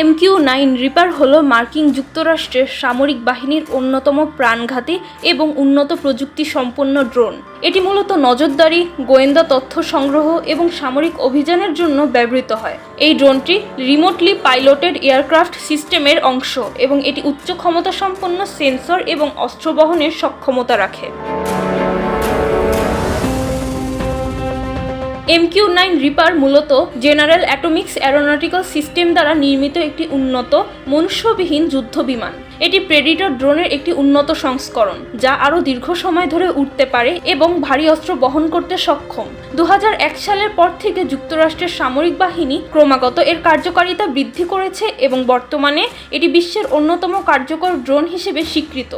MQ nine reaper হল মার্কিন যুক্তরাষ্ট্রের সামরিক বাহিনীর অন্যতম প্রাণঘাতী এবং উন্নত প্রযুক্তি সম্পন্ন ড্রোন। এটি মূলত নজরদারি, গোয়েন্দা তথ্য সংগ্রহ এবং সামরিক অভিযানের জন্য ব্যবহৃত হয়। এই ড্রোনটি রিমোটলি পাইলটেড এয়ারক্রাফট সিস্টেমের অংশ এবং এটি উচ্চ ক্ষমতা সম্পন্ন সেন্সর এবং অস্ত্র বহনের সক্ষমতা রাখে। এমকিউ নাইন রিপার মূলত জেনারেল অ্যাটোমিক্স অ্যারোনটিক্যাল সিস্টেম দ্বারা নির্মিত একটি উন্নত, মনুষ্যবিহীন যুদ্ধ বিমান। এটি প্রেডিটর ড্রোনের একটি উন্নত সংস্করণ, যা আরও দীর্ঘ সময় ধরে উঠতে পারে এবং ভারী অস্ত্র বহন করতে সক্ষম। দু হাজার এক সালের পর থেকে যুক্তরাষ্ট্রের সামরিক বাহিনী ক্রমাগত এর কার্যকারিতা বৃদ্ধি করেছে এবং বর্তমানে এটি বিশ্বের অন্যতম কার্যকর ড্রোন হিসেবে স্বীকৃত।